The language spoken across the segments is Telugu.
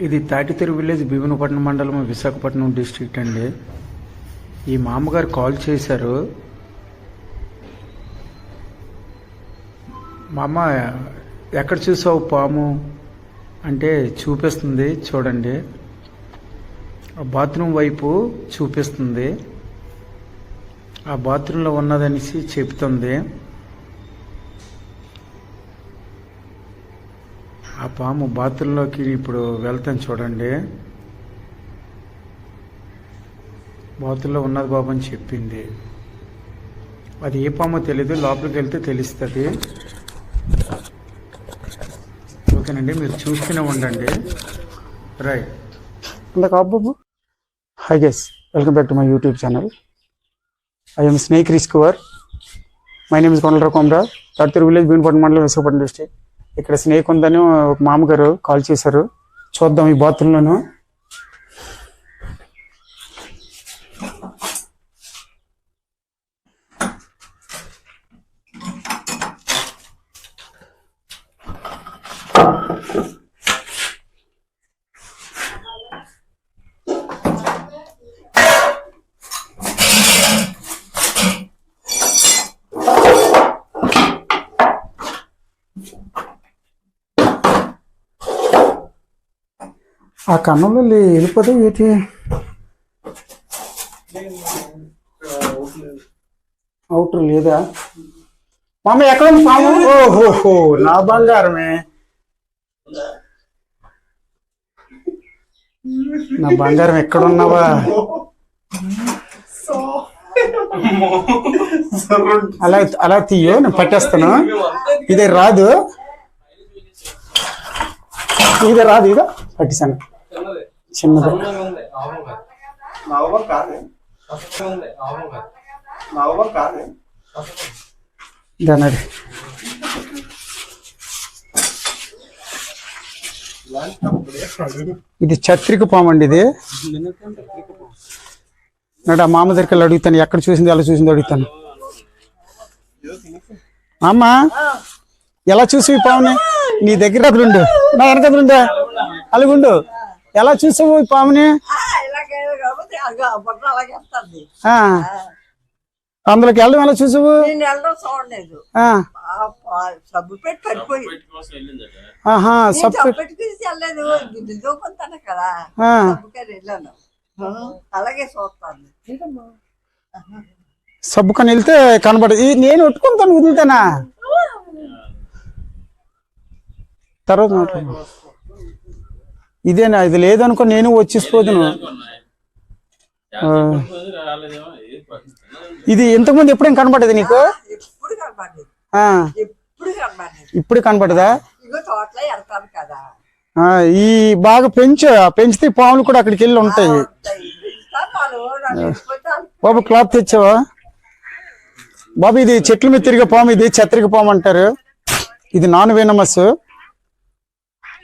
ఇది తాటితెరు విలేజ్ భీమునపట్నం మండలం విశాఖపట్నం డిస్ట్రిక్ట్ అండి. ఈ మామగారు కాల్ చేశారు. మా అమ్మ ఎక్కడ చూసావు పాము? అంటే చూపిస్తుంది చూడండి. ఆ బాత్రూమ్ వైపు చూపిస్తుంది. ఆ బాత్రూంలో ఉన్నదనేసి చెప్తుంది. ఆ పాము బాత్రూంలోకి ఇప్పుడు వెళ్తాను చూడండి. బాత్రూంలో ఉన్నది బాబు అని చెప్పింది. అది ఏ పామో తెలీదు లోపలికి వెళ్తే తెలుస్తుంది. ఓకేనండి మీరు చూస్తూనే ఉండండి. Right. Babu. Hi guys welcome back to my YouTube channel I am snake rescuer my name is Kondalarao Komara Thadithuru village Bhimapatnam mandal Visakhapatnam district ఇక్కడ స్నేక్ ఉందని ఒక మామగారు కాల్ చేశారు. చూద్దాం ఈ బాత్రూంలోను. ఆ కన్నంలో లే- వెళ్ళిపోతే ఏంటి? అవుటర్ లేదా? మామ ఎక్కడ పాము? ఓహోహో నా బంగారమే. నా బంగారం ఎక్కడున్నావా? అలా అలా తీయో నేను పట్టేస్తాను. ఇదే రాదు. ఇదే రాదు ఇదో పట్టిస్తాను. చిన్నది. దానది. ఇది చత్రిక పాము అండి ఇది. నాడు ఆ మామ దగ్గరికి వెళ్ళి అడుగుతాను. ఎక్కడ చూసింది ఎలా చూసింది అడుగుతాను. అమ్మా ఎలా చూసి ఈ పాముని? నీ దగ్గర అదులుండు. నా వెనక అదులుండు అలాగుండు. ఎలా చూసావు ఈ పాముని? ఇలాగే కాబట్టి అగ బొట్ట అలాగే వస్తుంది. ఆ. అందులోకి వెళ్ళడం ఎలా చూసావు? సబ్బు పెట్టి పడిపోయి సబ్బు వెళ్ళలేదు. దూకుంటాను కదా. వెళ్ళాను. అలాగే చూస్తాను. సబ్బు కని వెళ్తే కనబడదు. నేను ఒట్టుకుంటాను వదులుతానా? తర్వాత మాట్లాడు. ఇదేనా? ఇది లేదనుకో నేను వచ్చిపోదును ఆ. ఇది ఇంతకుముందు ఎప్పుడేం కనబడేది నీకు? ఎప్పుడు కనబడలేదు ఆ, ఎప్పుడు కనబడలేదు ఇప్పుడు కనబడదా ఇగో తోటలో వెళ్తాను కదా. ఆ, ఈ బాగా పెంచు పెంచితే పాములు కూడా అక్కడికి వెళ్ళి ఉంటాయి. బాబు క్లాత్ తెచ్చావా? బాబు ఇది చెట్ల మీద తిరిగే పాము ఇది చత్రిక పాము అంటారు. ఇది నాన్ వేనమస్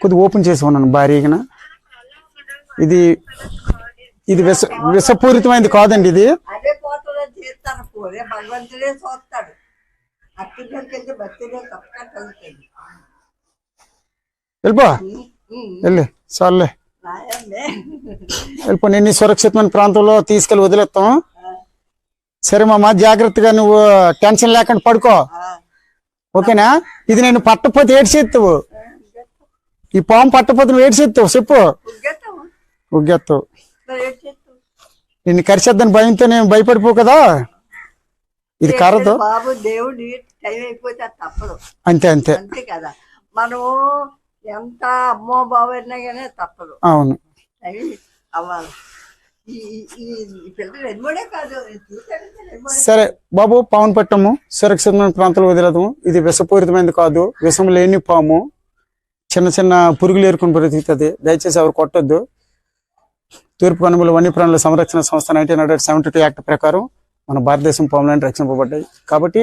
కొద్దిగా ఓపెన్ చేసి ఉన్నాను భారీగా ఇది ఇది విష విషపూరితమైనది కాదండి ఇది. వెళ్ళిపో. వెళ్ళి నాయన్నే వెళ్ళిపో నేను సురక్షితమైన ప్రాంతంలో తీసుకెళ్ళి వదిలేస్తాం సరే మామ జాగ్రత్తగా నువ్వు టెన్షన్ లేకుండా పడుకో. ఓకేనా? ఇది నేను పట్టపోతే ఏడ్చేస్తావు ఈ పాము పట్టపోతే నువ్వు ఏడ్చేస్తావు చెప్పు. ఉగ్గెత్తావు నిన్ను కరిచేద్దని భయంతో నేను భయపడిపో కదా? ఇది కరదు. బాబు దేవుడి టైం అయిపోతే అది తప్పదు. అంతే అంతే. అంతే కదా. మనం ఎంత అమ్మో బాబు అయినా కానీ తప్పదు. అవును. అవ్వాలి. సరే బాబు పావును పట్టము. సురక్షితమైన ప్రాంతంలో వదిలేదాము ఇది విషపూరితమైనది కాదు. విషం లేని పాము. చిన్న చిన్న పురుగులు ఏరుకుని బ్రతుకుతుంది. దయచేసి ఎవరు కొట్టొద్దు. తూర్పు కనుమల వన్యప్రాణుల సంరక్షణ సంస్థ nineteen hundred seventy two act ప్రకారం మన భారతదేశం పాములను రక్షింపబడ్డాయి. కాబట్టి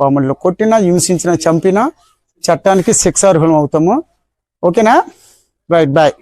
పాములను కొట్టినా హింసించినా చంపినా చట్టానికి శిక్షార్హులం అవుతాము. ఓకేనా? Right bye.